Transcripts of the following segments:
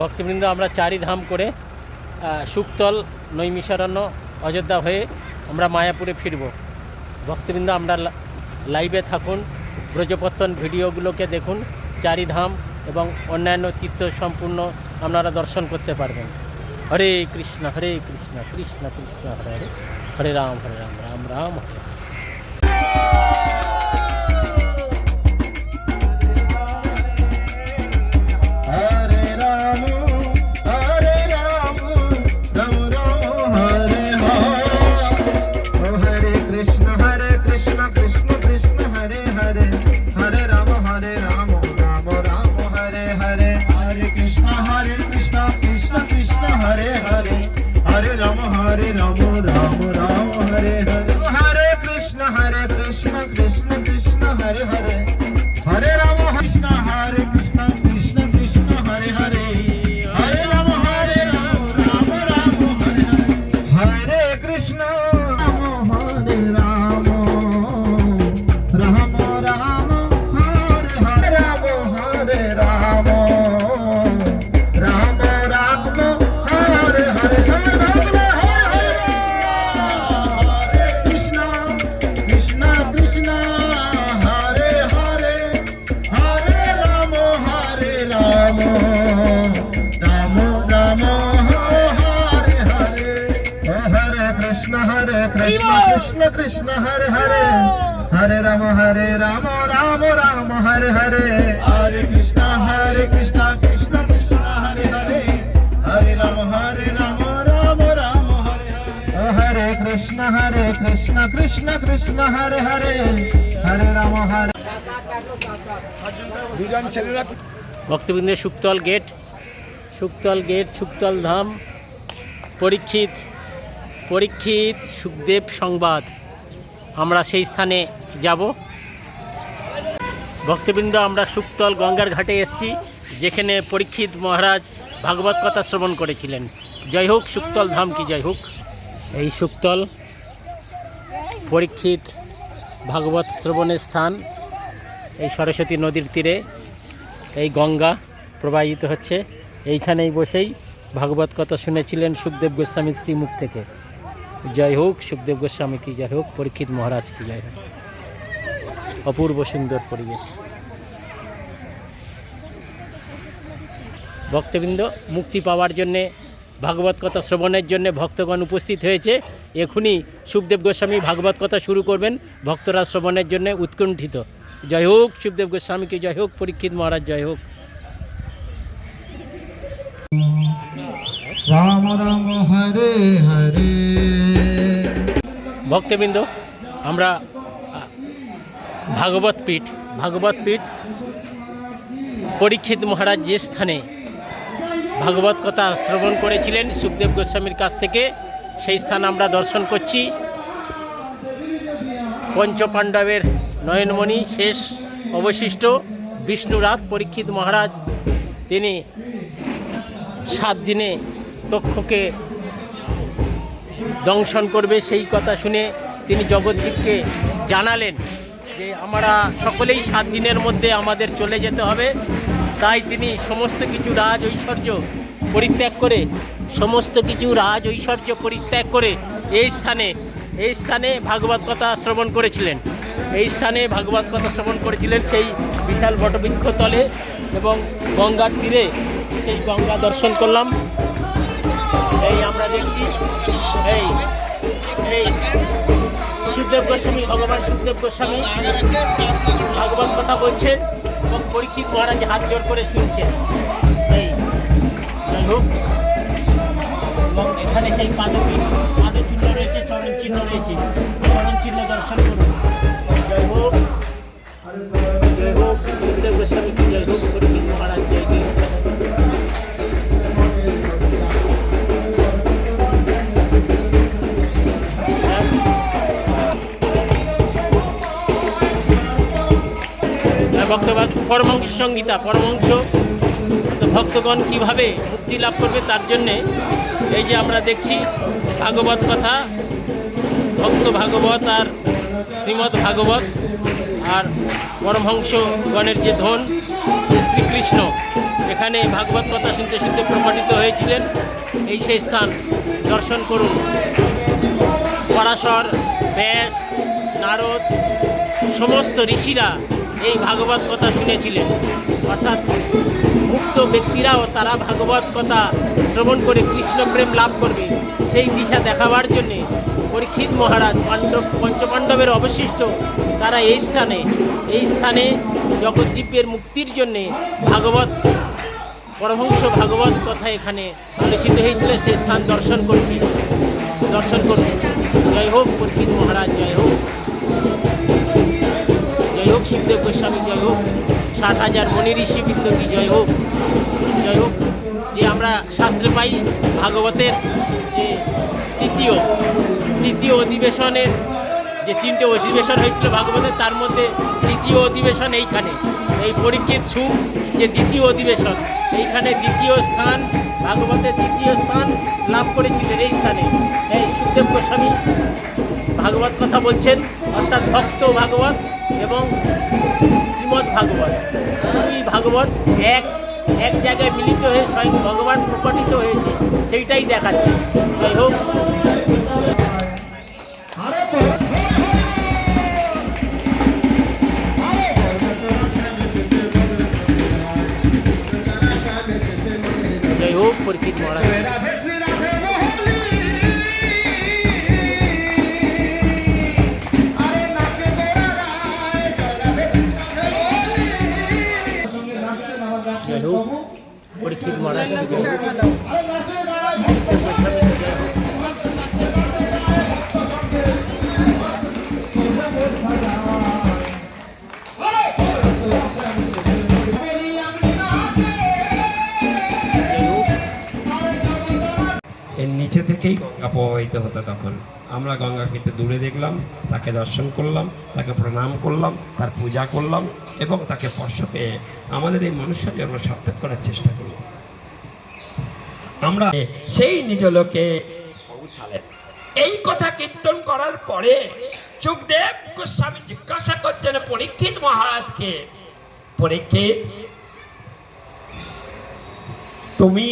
ভক্তবৃন্দ, আমরা চারি ধাম করে শুকতল নৈমিষারণ্য, অযোধ্যা হয়ে আমরা মায়াপুরে ফিরব ভক্তবৃন্দ, আমরা লাইভে থাকুন, ব্রজপত্তন ভিডিওগুলোকে দেখুন চারি ধাম এবং অন্যান্য তীর্থ সম্পূর্ণ আপনারা দর্শন করতে পারবেন হরে কৃষ্ণ হরে কৃষ্ণ কৃষ্ণ কৃষ্ণ, হরে হরে হরে রাম হরে রাম রাম রাম, হরে হরে। હરે નમો રામ રામ હરે কৃষ্ণ হরে হরে। হরে রাম হরে রাম রাম রাম হরে হরে। হরে কৃষ্ণ হরে কৃষ্ণ কৃষ্ণ কৃষ্ণ হরে হরে। হরে রাম হরে রাম রাম রাম হরে হরে। হরে কৃষ্ণ হরে কৃষ্ণ কৃষ্ণ কৃষ্ণ হরে হরে। হরে রাম হরে দুজন ছেলেরা ভক্তবৃন্দের সুক্তল গেট সুক্তল গেট সুক্তল ধাম পরীক্ষিত পরীক্ষিত সুখদেব সংবাদ। আমরা সেই স্থানে যাব। ভক্তবৃন্দ, আমরা শুকতল গঙ্গার ঘাটে এসেছি, যেখানে পরীক্ষিত মহারাজ ভাগবত কথা শ্রবণ করেছিলেন। জয় হোক শুকতল ধাম কি জয় হোক। এই শুকতল পরীক্ষিত ভাগবত শ্রবণের স্থান, এই সরস্বতী নদীর তীরে, এই গঙ্গা প্রবাহিত হচ্ছে। এইখানেই বসেই ভাগবত কথা শুনেছিলেন সুখদেব গোস্বামী শ্রীমুখ থেকে। জয় হোক, সুখদেব গোস্বামী কি যাই হোক, পরীক্ষিত মহারাজ কি যাই হোক। অপূর্ব সুন্দর পরিবেশ। ভক্তবৃন্দ, মুক্তি পাওয়ার জন্যে, ভাগবত কথা শ্রবণের জন্য ভক্তগণ উপস্থিত হয়েছে। এখনই সুখদেব গোস্বামী ভাগবত কথা শুরু করবেন। ভক্তরা শ্রবণের জন্য উৎকণ্ঠিত। জয় হোক, সুখদেব গোস্বামীকে জয় হোক, পরীক্ষিত মহারাজ জয় হোক। রাম রাম ভক্তবৃন্দ, আমরা ভাগবত পীঠ ভাগবত পীঠ, পরীক্ষিত মহারাজ যে স্থানে ভাগবত কথা শ্রবণ করেছিলেন সুখদেব গোস্বামীর কাছ থেকে, সেই স্থান আমরা দর্শন করছি। পঞ্চপাণ্ডবের নয়নমণি শেষ অবশিষ্ট বিষ্ণুরাত পরীক্ষিত মহারাজ, তিনি সাত দিনে তক্ষকে দংশন করবে সেই কথা শুনে তিনি জগৎজিৎকে জানালেন যে আমরা সকলেই সাত দিনের মধ্যে আমাদের চলে যেতে হবে। তাই তিনি সমস্ত কিছু রাজ ঐশ্বর্য পরিত্যাগ করে, সমস্ত কিছু রাজ ঐশ্বর্য পরিত্যাগ করে এই স্থানে এই স্থানে ভাগবত কথা শ্রবণ করেছিলেন। এই স্থানে ভাগবত কথা শ্রবণ করেছিলেন সেই বিশাল বটবৃক্ষ তলে এবং গঙ্গার তীরে। সেই গঙ্গা দর্শন করলাম। এই আমরা দেখছি সুখদেব গোস্বামী, ভগবান সুখদেব গোস্বামী। ভগবান কথা বলছেন এবং পরীক্ষিত মহারাজ হাত জোর করে শুনছেন। এই, যাই হোক। এবং এখানে সেই পাদপীঠ, পাদচিহ্ন রয়েছে চরণ চিহ্ন রয়েছে। চরণ চিহ্ন দর্শন করুন। যাই হোক। পরমহংস সংগীতা পরমহংস। তো ভক্তগণ কীভাবে মুক্তি লাভ করবে তার জন্যে এই যে আমরা দেখছি ভাগবত কথা, ভক্ত ভাগবত আর শ্রীমৎ ভাগবত আর পরমহংসগণের যে ধন শ্রীকৃষ্ণ, এখানে ভাগবত কথা শুনতে শুনতে প্রকটিত হয়েছিলেন। এই সেই স্থান, দর্শন করুন। পরাশর, ব্যাস, নারদ, সমস্ত ঋষিরা এই ভাগবত কথা শুনেছিলেন। অর্থাৎ মুক্ত ব্যক্তিরাও তারা ভাগবত কথা শ্রবণ করে কৃষ্ণপ্রেম লাভ করবে। সেই দিশা দেখাবার জন্যে পরীক্ষিত মহারাজ পাণ্ডব পঞ্চপাণ্ডবের অবশিষ্ট তারা এই স্থানে এই স্থানে জগদ্দীপের মুক্তির জন্যে ভাগবত পরমহংস ভাগবত কথা এখানে আলোচিত হয়েছিল। সেই স্থান দর্শন করছি। দর্শন করুন জয় হোক পরীক্ষিত মহারাজ, জয় হোক। শিবদেব গোস্বামী জয় হোক ষাট হাজার মনি ঋষি বৃন্দ কি জয় হোক জয় হোক। যে আমরা শাস্ত্রে পাই ভাগবতের যে তৃতীয় তৃতীয় অধিবেশনের, যে তিনটে অধিবেশন হয়েছিল ভাগবতের, তার মধ্যে তৃতীয় অধিবেশন এইখানে। এই পরীক্ষিত সু, যে দ্বিতীয় অধিবেশন, এইখানে দ্বিতীয় স্থান, ভাগবতের দ্বিতীয় স্থান লাভ করেছিলেন এই স্থানে। এই সুখদেব গোস্বামী ভাগবত কথা বলছেন, অর্থাৎ ভক্ত ভাগবত। এবং শ্রীমৎ ভাগবত। দুই ভাগবত এক এক জায়গায় মিলিত হয়ে স্বয়ং ভগবান প্রকটিত হয়েছে, সেইটাই দেখাচ্ছে। যাই হোক। জয় হোক, পরীক্ষিত মহারাজ। এর নিচে থেকেই গঙ্গা প্রবাহিত হতো তখন। আমরা গঙ্গাকে একটু দূরে দেখলাম, তাকে দর্শন করলাম, তাকে প্রণাম করলাম, তার পূজা করলাম এবং তাকে স্পর্শ পেয়ে আমাদের এই মনুষ্য জন্ম সার্থক করার চেষ্টা করলাম। আমরা সেই নিজ লোকে পৌঁছালেন এই কথা কীর্তন করার পরে সুখদেব গোস্বামী জিজ্ঞাসা করছেন, পরীক্ষিত মহারাজকে, পরীক্ষিত? তুমি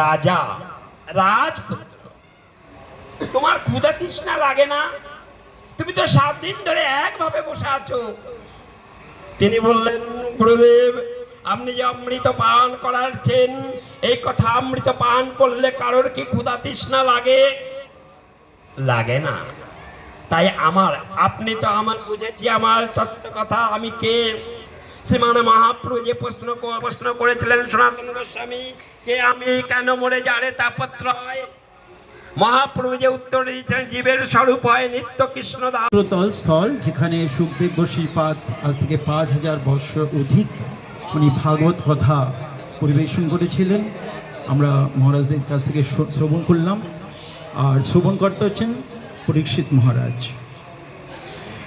রাজা রাজপুত্র তোমার ক্ষুধা তৃষ্ণা লাগে না? তুমি তো সাত দিন ধরে একভাবে বসে আছো। তিনি বললেন, গুরুদেব, আপনি যে অমৃত পান করাচ্ছেন এই কথা অমৃত পান করলে কারোর কি ক্ষুধা তৃষ্ণা লাগে? লাগে না। তাই আমার, আপনি তো আমার বুঝেছি, আমার তত্ত্ব কথা। আমি কে? শ্রীমান মহাপ্রভু যে প্রশ্ন প্রশ্ন করেছিলেন, সনাতন গোস্বামী, কে আমি, কেন মরে যারে তাপত্র হয়? মহাপ্রভু যে উত্তর দিয়েছেন, জীবের স্বরূপ হয় নিত্য কৃষ্ণ দাস স্থল, যেখানে সুখদেব গোস্বীপাদ আজ থেকে পাঁচ হাজার বৎসর অধিক। উনি ভাগবত কথা পরিবেশন করেছিলেন। আমরা মহারাজদের কাছ থেকে শ্র- শ্রবণ করলাম। আর শ্রবণকর্তা হচ্ছেন পরীক্ষিত মহারাজ।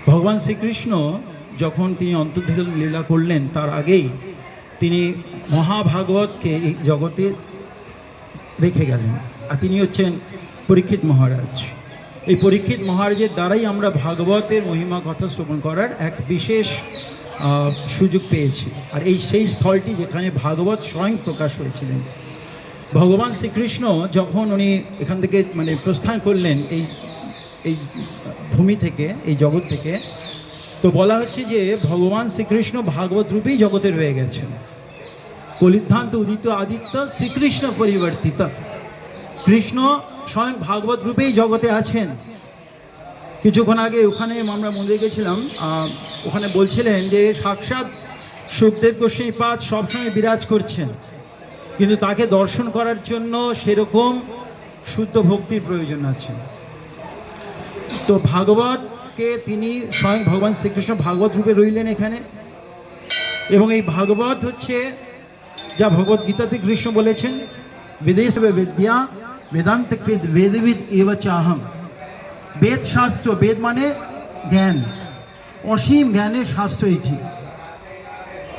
ভগবান শ্রীকৃষ্ণ যখন তিনি অন্তর্ধান লীলা করলেন, তার আগেই তিনি মহাভাগবতকে এই জগতে রেখে গেলেন। আর তিনি হচ্ছেন পরীক্ষিত মহারাজ। এই পরীক্ষিত মহারাজের দ্বারাই আমরা ভাগবতের মহিমা, কথা শ্রবণ করার এক বিশেষ সুযোগ পেয়েছি। আর এই সেই স্থলটি যেখানে ভাগবত স্বয়ং প্রকাশ হয়েছিলেন। ভগবান শ্রীকৃষ্ণ যখন উনি এখান থেকে মানে প্রস্থান করলেন এই এই ভূমি থেকে, এই জগৎ থেকে, তো বলা হচ্ছে যে ভগবান শ্রীকৃষ্ণ ভাগবত রূপেই জগতে রয়ে গেছেন। কলিদ্ধান্ত উদিত আদিত্য শ্রীকৃষ্ণ পরিবর্তিত। কৃষ্ণ স্বয়ং ভাগবত রূপেই জগতে আছেন। কিছুক্ষণ আগে ওখানে আমরা মন্দিরে গেছিলাম ওখানে বলছিলেন যে সাক্ষাৎ সুখদেব গোস্বামী পাদ সবসময় বিরাজ করছেন। কিন্তু তাকে দর্শন করার জন্য সেরকম শুদ্ধ ভক্তির প্রয়োজন আছে। তো ভাগবতকে তিনি স্বয়ং ভগবান শ্রীকৃষ্ণ ভাগবত রূপে রইলেন এখানে। এবং এই ভাগবত হচ্ছে যা ভগবত গীতাতে কৃষ্ণ বলেছেন, বিদেশ বিদ্যা, বেদান্ত বেদবিদ এব চাহম। বেদ শাস্ত্র বেদ মানে জ্ঞান। অসীম জ্ঞানের শাস্ত্র এটি।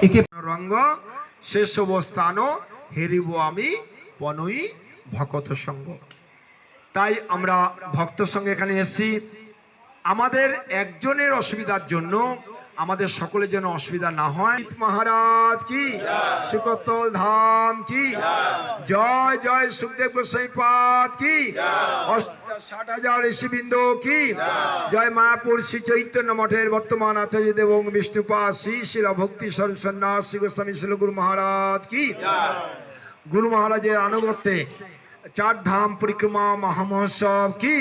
একে রঙ্গ শেষ অবস্থান হেরিব আমি পনই ভকত সঙ্গ। তাই আমরা ভক্ত সঙ্গে এখানে এসেছি। আমাদের একজনের অসুবিধার জন্য আমাদের সকলের যেন অসুবিধা না হয়। মহারাজ কি? সুকতল ধাম কি? জয়। জয় সুখদেব গোসাই পাদ কি? অষ্ট- ষাট হাজার ঋষিবৃন্দ কি? জয় মায়াপুর শ্রী চৈতন্য মঠের বর্তমান আচার্য দেব বিষ্ণুপা শ্রী শিলা ভক্তি স্বরূপ সন্ন্যাসী গোস্বামী শিল গুরু মহারাজ কি? গুরু মহারাজের আনুগত্যে চার ধাম পরিক্রমা মহামহোৎসব কি?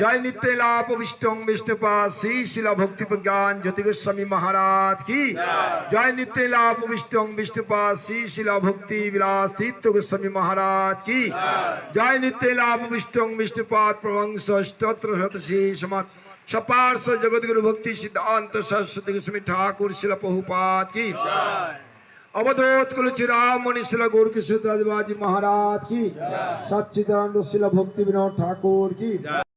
জয়। নিত্য লাভ বিষ্টং বিষ্ণুপা শ্রী শিলা ভক্তি প্রজ্ঞান জ্যোতি গোস্বামী মহারাজ কি? জয়। নিত্য লাভ বিষ্টং বিষ্ণুপা শ্রী শিলা ভক্তি বিলাস তীর্থ গোস্বামী মহারাজ কি? জয়। নিত্য লাভ বিষ্টং বিষ্ণুপাদ প্রবংশ স্তোত্র শতশী সমাজ সপার্শ জগৎগুরু ভক্তি সিদ্ধান্ত সরস্বতী গোস্বামী ঠাকুর শিলা বহুপাত কি? অবধূত কুলচিরামণি শিলা গৌরকিশোর রাজবাজি মহারাজ কি? সচ্চিদানন্দ শিলা ভক্তি বিনোদ ঠাকুর কি?